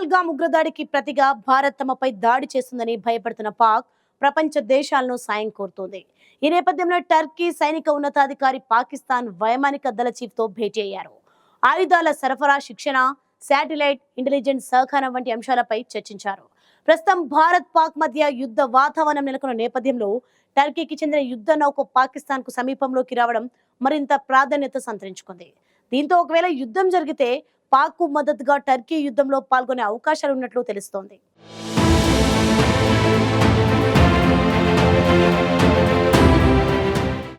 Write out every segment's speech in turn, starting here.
పహల్గాం ఉగ్రదాడికి ప్రతిగా భారత్ తమపై దాడి చేస్తుందని భయపడుతున్న పాక్ ప్రపంచ దేశాలను సాయం కోరుతోంది. ఈ నేపథ్యంలో టర్కీ సైనిక ఉన్నతాధికారి పాకిస్తాన్ వైమానిక దళ చీఫ్తో భేటీ అయ్యారు. ఆయుధాల సరఫరా శిక్షణ శాటిలైట్ ఇంటెలిజెన్స్ సహకారం వంటి అంశాలపై చర్చించారు. ప్రస్తుతం భారత్ పాక్ మధ్య యుద్ధ వాతావరణం నెలకొన్న నేపథ్యంలో టర్కీకి చెందిన యుద్ధ నౌక పాకిస్తాన్కు సమీపంలోకి రావడం మరింత ప్రాధాన్యత సంతరించుకుంది. దీంతో ఒకవేళ యుద్ధం జరిగితే పాక్కు మద్దతుగా టర్కీ యుద్ధంలో పాల్గొనే అవకాశాలు ఉన్నట్లు తెలుస్తోంది.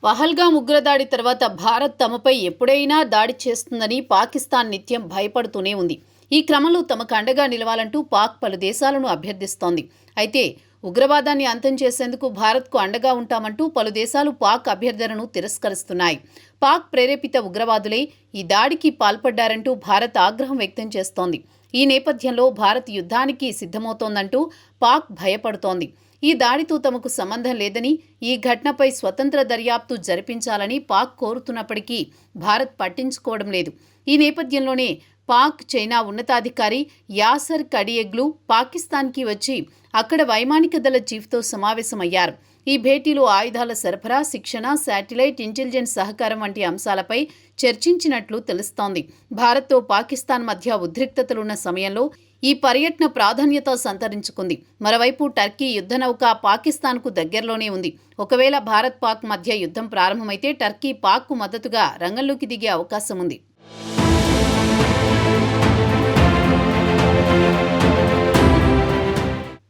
పహల్గాం ఉగ్రదాడి తర్వాత భారత్ తమపై ఎప్పుడైనా దాడి చేస్తుందని పాకిస్తాన్ నిత్యం భయపడుతూనే ఉంది. ఈ క్రమంలో తమకు అండగా నిలవాలంటూ పాక్ పలు దేశాలను అభ్యర్థిస్తోంది. అయితే ఉగ్రవాదాన్ని అంతం చేసేందుకు భారత్కు అండగా ఉంటామంటూ పలు దేశాలు పాక్ అభ్యర్థనను తిరస్కరిస్తున్నాయి. పాక్ ప్రేరేపిత ఉగ్రవాదులే ఈ దాడికి పాల్పడ్డారంటూ భారత్ ఆగ్రహం వ్యక్తం చేస్తోంది. ఈ నేపథ్యంలో భారత్ యుద్ధానికి సిద్ధమవుతోందంటూ పాక్ భయపడుతోంది. ఈ దాడితో తమకు సంబంధం లేదని ఈ ఘటనపై స్వతంత్ర దర్యాప్తు జరిపించాలని పాక్ కోరుతున్నప్పటికీ భారత్ పట్టించుకోవడం లేదు. ఈ నేపథ్యంలోనే పాక్ చైనా ఉన్నతాధికారి యాసర్ కడియగ్లు పాకిస్తాన్కి వచ్చి అక్కడ వైమానిక దళ చీఫ్తో సమావేశమయ్యారు. ఈ భేటీలో ఆయుధాల సరఫరా శిక్షణ శాటిలైట్ ఇంటెలిజెన్స్ సహకారం వంటి అంశాలపై చర్చించినట్లు తెలుస్తోంది. భారత్తో పాకిస్తాన్ మధ్య ఉద్రిక్తతలున్న సమయంలో ఈ పర్యటన ప్రాధాన్యత సంతరించుకుంది. మరోవైపు టర్కీ యుద్ధ నౌక పాకిస్తాన్కు దగ్గరలోనే ఉంది. ఒకవేళ భారత్ పాక్ మధ్య యుద్ధం ప్రారంభమైతే టర్కీ పాక్కు మద్దతుగా రంగంలోకి దిగే అవకాశం ఉంది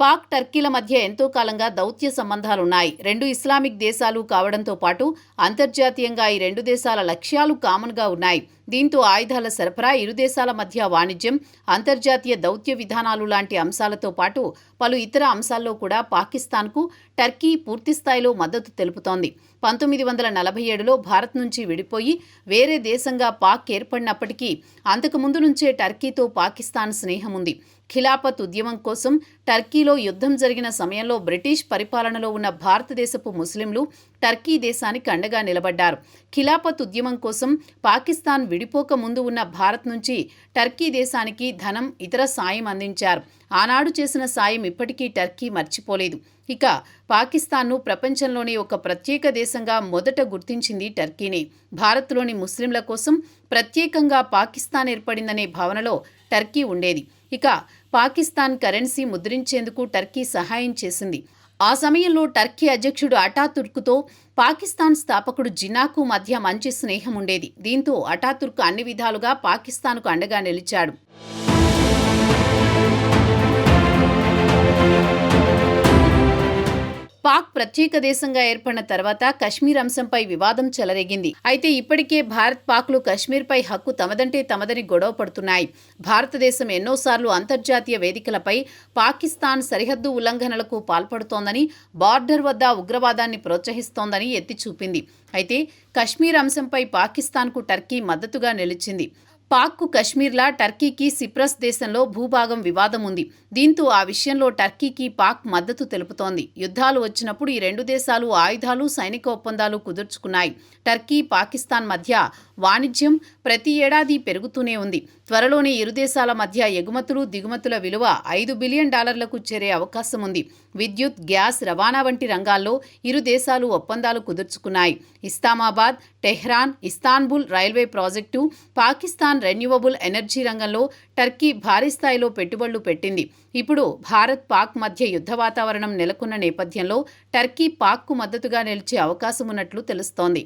పాక్ టర్కీల మధ్య ఎంతో కాలంగా దౌత్య సంబంధాలున్నాయి. రెండు ఇస్లామిక్ దేశాలు కావడంతో పాటు అంతర్జాతీయంగా ఈ రెండు దేశాల లక్ష్యాలు కామన్గా ఉన్నాయి. దీంతో ఆయుధాల సరఫరా ఇరు దేశాల మధ్య వాణిజ్యం అంతర్జాతీయ దౌత్య విధానాలు లాంటి అంశాలతో పాటు పలు ఇతర అంశాల్లో కూడా పాకిస్తాన్కు టర్కీ పూర్తిస్థాయిలో మద్దతు తెలుపుతోంది. పంతొమ్మిది వందల నలభై ఏడులో భారత్ నుంచి విడిపోయి వేరే దేశంగా పాక్ ఏర్పడినప్పటికీ అంతకుముందు నుంచే టర్కీతో పాకిస్తాన్ స్నేహం ఉంది ఖిలాఫత్ ఉద్యమం కోసం టర్కీలో యుద్ధం జరిగిన సమయంలో బ్రిటిష్ పరిపాలనలో ఉన్న భారతదేశపు ముస్లింలు టర్కీ దేశానికి అండగా నిలబడ్డారు. ఖిలాఫత్ ఉద్యమం కోసం పాకిస్తాన్ విడిపోక ముందు ఉన్న భారత్ నుంచి టర్కీ దేశానికి ధనం ఇతర సాయం అందించారు. ఆనాడు చేసిన సాయం ఇప్పటికీ టర్కీ మర్చిపోలేదు. ఇక పాకిస్తాన్ను ప్రపంచంలోనే ఒక ప్రత్యేక దేశంగా మొదట గుర్తించింది టర్కీనే. భారత్లోని ముస్లింల కోసం ప్రత్యేకంగా పాకిస్తాన్ ఏర్పడిందనే భావనలో టర్కీ ఉండేది. ఇక పాకిస్తాన్ కరెన్సీ ముద్రించేందుకు టర్కీ సహాయం చేసింది. ఆ సమయంలో టర్కీ అధ్యక్షుడు అటాతుర్క్తో పాకిస్తాన్ స్థాపకుడు జినాకు మధ్య మంచి స్నేహం ఉండేది. దీంతో అటాతుర్క్ అన్ని విధాలుగా పాకిస్తాన్కు అండగా నిలిచాడు. పాక్ ప్రత్యేక దేశంగా ఏర్పడిన తర్వాత కశ్మీర్ అంశంపై వివాదం చెలరేగింది. అయితే ఇప్పటికే భారత్ పాక్లు కశ్మీర్పై హక్కు తమదంటే తమదని గొడవ పడుతున్నాయి. భారతదేశం ఎన్నోసార్లు అంతర్జాతీయ వేదికలపై పాకిస్తాన్ సరిహద్దు ఉల్లంఘనలకు పాల్పడుతోందని బార్డర్ వద్ద ఉగ్రవాదాన్ని ప్రోత్సహిస్తోందని ఎత్తి చూపింది అయితే కశ్మీర్ అంశంపై పాకిస్తాన్కు టర్కీ మద్దతుగా నిలిచింది. పాక్కు కశ్మీర్లా టర్కీకి సిప్రస్ దేశంలో భూభాగం వివాదం ఉంది దీంతో ఆ విషయంలో టర్కీకి పాక్ మద్దతు తెలుపుతోంది. యుద్ధాలు వచ్చినప్పుడు ఈ రెండు దేశాలు ఆయుధాలు సైనిక ఒప్పందాలు కుదుర్చుకున్నాయి. టర్కీ పాకిస్తాన్ మధ్య వాణిజ్యం ప్రతి ఏడాది పెరుగుతూనే ఉంది. త్వరలోనే ఇరు దేశాల మధ్య ఎగుమతులు దిగుమతుల విలువ ఐదు బిలియన్ డాలర్లకు చేరే అవకాశం ఉంది విద్యుత్ గ్యాస్ రవాణా వంటి రంగాల్లో ఇరు దేశాలు ఒప్పందాలు కుదుర్చుకున్నాయి. Islamabad Tehran Istanbul railway project Pakistan renewable energy రంగంలో టర్కీ భారీ స్థాయిలో పెట్టుబడులు పెట్టింది. ఇప్పుడు భారత్ పాక్ మధ్య యుద్ధ వాతావరణం నెలకొన్న నేపథ్యంలో టర్కీ పాక్కు మద్దతుగా నిలిచే అవకాశం ఉన్నట్లు తెలుస్తోంది.